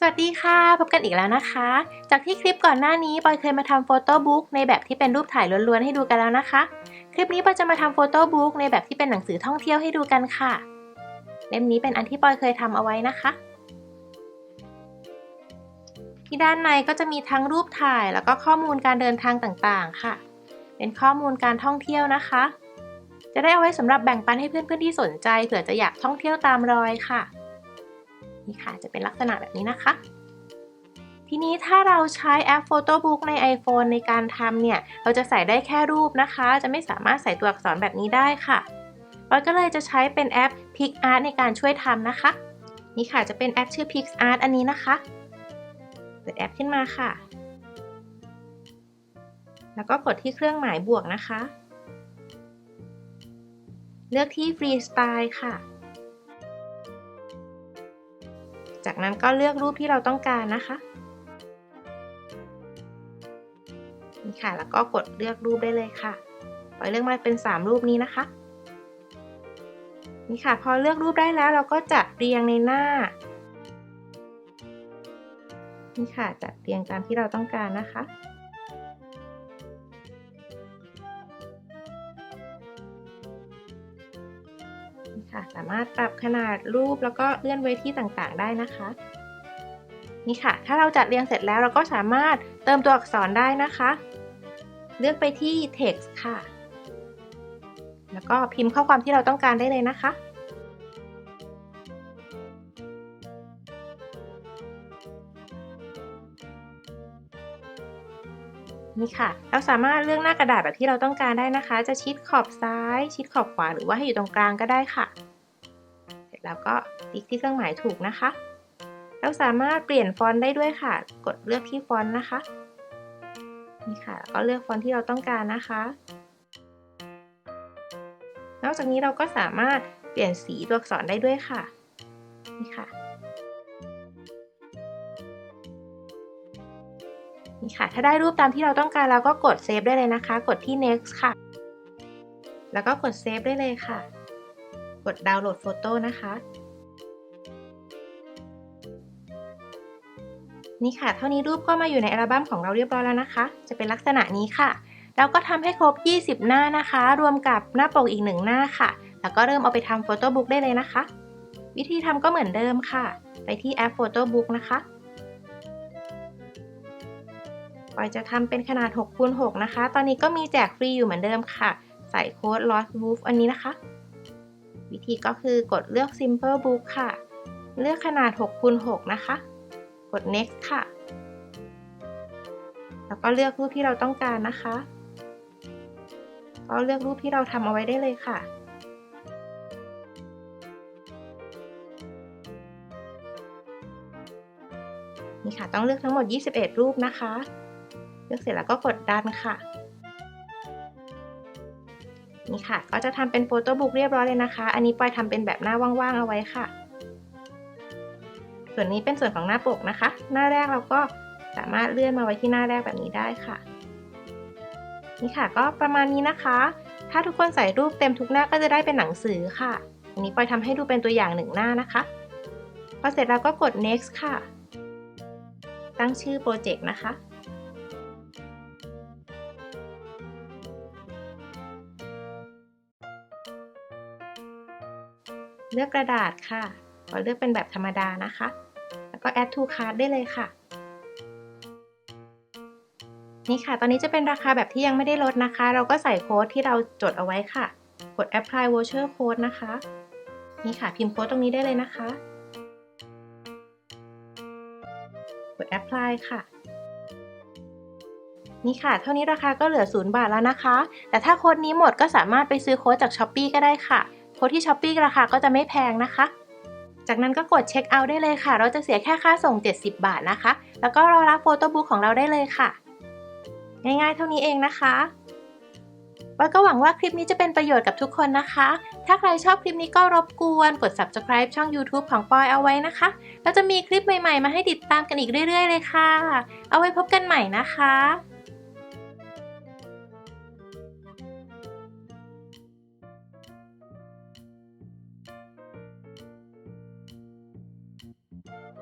สวัสดีค่ะ พบกันอีกแล้วนะคะ จากที่คลิปก่อนหน้านี้ปอยเคยมาทำโฟโต้บุ๊กในแบบที่เป็นรูปถ่ายล้วนๆให้ดูกันแล้วนะคะ คลิปนี้ปอยจะมาทำโฟโต้บุ๊กในแบบที่เป็นหนังสือท่องเที่ยวให้ดูกันค่ะ เล่มนี้เป็นอันที่ปอยเคยทำเอาไว้นะคะ ที่ด้านในก็จะมีทั้งรูปถ่ายแล้วก็ข้อมูลการเดินทางต่างๆ ค่ะ เป็นข้อมูลการท่องเที่ยวนะคะ จะได้เอาไว้สำหรับแบ่งปันให้เพื่อนๆที่สนใจเผื่อจะอยากท่องเที่ยวตามรอยค่ะ นี่ค่ะจะเป็นลักษณะแบบนี้นะคะ ทีนี้ถ้าเราใช้แอป Photobook ใน iPhone ในการทำเนี่ย เราจะใส่ได้แค่รูปนะคะ จะไม่สามารถใส่ตัวอักษรแบบนี้ได้ค่ะเราก็เลยจะใช้เป็นแอป PicArt ในการช่วยทำนะคะ นี่ค่ะจะเป็นแอปชื่อ PicArt อันนี้นะคะเปิดแอปขึ้นมาค่ะ แล้วก็กดที่เครื่องหมายบวกนะคะ เลือกที่ Freestyle ค่ะ จากนั้นก็เลือกรูปที่เราต้องการนะคะนี่ค่ะ แล้วก็กดเลือกรูปได้เลยค่ะปล่อยเลือกมาเป็น 3 รูปนี้นะคะ นี่ค่ะ พอเลือกรูปได้แล้วเราก็จัดเรียงในหน้า นี่ค่ะ จัดเรียงตามที่เราต้องการนะคะารถปรับขนาดรูปแล้วก็เลื่อนไว้ที่ต่างๆ ได้นะคะ นี่ค่ะ ถ้าเราจัดเรียงเสร็จแล้วเราก็สามารถเติมตัวอักษรได้นะคะ เลือกไปที่ text ค่ะ แล้วก็พิมพ์ข้อความที่เราต้องการได้เลยนะคะนี่ค่ะ เราสามารถเลือกหน้ากระดาษแบบที่เราต้องการได้นะคะ จะชิดขอบซ้าย ชิดขอบขวา หรือว่าให้อยู่ตรงกลางก็ได้ค่ะ แล้วก็ติ๊กที่เครื่องหมายถูกนะคะ เราสามารถเปลี่ยนฟอนต์ได้ด้วยค่ะ กดเลือกที่ฟอนต์นะคะ นี่ค่ะก็เลือกฟอนต์ที่เราต้องการนะคะ นอกจากนี้เราก็สามารถเปลี่ยนสีตัวอักษรได้ด้วยค่ะ นี่ค่ะนี่ค่ะ ถ้าได้รูปตามที่เราต้องการเราก็กดเซฟได้เลยนะคะ กดที่ next ค่ะ แล้วก็กดเซฟได้เลยค่ะ กดดาวน์โหลดโฟโต้นะคะ นี่ค่ะ เท่านี้รูปก็มาอยู่ในอัลบั้มของเราเรียบร้อยแล้วนะคะ จะเป็นลักษณะนี้ค่ะ เราก็ทำให้ครบ 20 หน้านะคะ รวมกับหน้าปกอีกหนึ่งหน้าค่ะ แล้วก็เริ่มเอาไปทำโฟโต้บุ๊กได้เลยนะคะ วิธีทำก็เหมือนเดิมค่ะ ไปที่แอปโฟโต้บุ๊กนะคะปอยจะทำเป็นขนาด6คูณ6นะคะ ตอนนี้ก็มีแจกฟรีอยู่เหมือนเดิมค่ะ ใส่โค้ด lost wolf อันนี้นะคะ วิธีก็คือกดเลือก simple book ค่ะ เลือกขนาด6คูณ6นะคะ กด next ค่ะ แล้วก็เลือกรูปที่เราต้องการนะคะ ก็เลือกรูปที่เราทำเอาไว้ได้เลยค่ะนี่ค่ะ ต้องเลือกทั้งหมด 21 รูปนะคะ เลือกเสร็จแล้วก็กดดันค่ะ นี่ค่ะ ก็จะทำเป็นโฟโต้บุ๊กเรียบร้อยเลยนะคะ อันนี้ปอยทำเป็นแบบหน้าว่างๆเอาไว้ค่ะ ส่วนนี้เป็นส่วนของหน้าปกนะคะ หน้าแรกเราก็สามารถเลื่อนมาไว้ที่หน้าแรกแบบนี้ได้ค่ะ นี่ค่ะ ก็ประมาณนี้นะคะ ถ้าทุกคนใส่รูปเต็มทุกหน้าก็จะได้เป็นหนังสือค่ะ อันนี้ปอยทำให้ดูเป็นตัวอย่างหนึ่งหน้านะคะ พอเสร็จแล้วก็กด next ค่ะ ตั้งชื่อโปรเจกต์นะคะ เลือกกระดาษค่ะ ขอเลือกเป็นแบบธรรมดานะคะ แล้วก็ add to cart ได้เลยค่ะ นี่ค่ะ ตอนนี้จะเป็นราคาแบบที่ยังไม่ได้ลดนะคะ เราก็ใส่โค้ดที่เราจดเอาไว้ค่ะ กด apply voucher code นะคะ นี่ค่ะ พิมพ์โค้ดตรงนี้ได้เลยนะคะ กด apply ค่ะนี่ค่ะ เท่านี้ราคาก็เหลือ 0 บาทแล้วนะคะ แต่ถ้าโค้ดนี้หมดก็สามารถไปซื้อโค้ดจาก s h อ p e e ก็ได้ค่ะ โค้ดที่ s h อ p e e ราคาก็จะไม่แพงนะคะ จากนั้นก็กดเช็คเอาท์ได้เลยค่ะ เราจะเสียแค่ค่าส่ง 70 บาทนะคะ แล้วก็รอรับโฟโต้บุ๊กของเราได้เลยค่ะ ง่ายๆเท่านี้เองนะคะปอยก็หวังว่าคลิปนี้จะเป็นประโยชน์กับทุกคนนะคะ ถ้าใครชอบคลิปนี้ก็รบกวน กด subscribe ช่อง YouTube ของปอยเอาไว้นะคะแล้วจะมีคลิปใหม่ๆ มาให้ติดตามกันอีกเรื่อยๆ เลยค่ะ เอาไว้พบกันใหม่นะคะ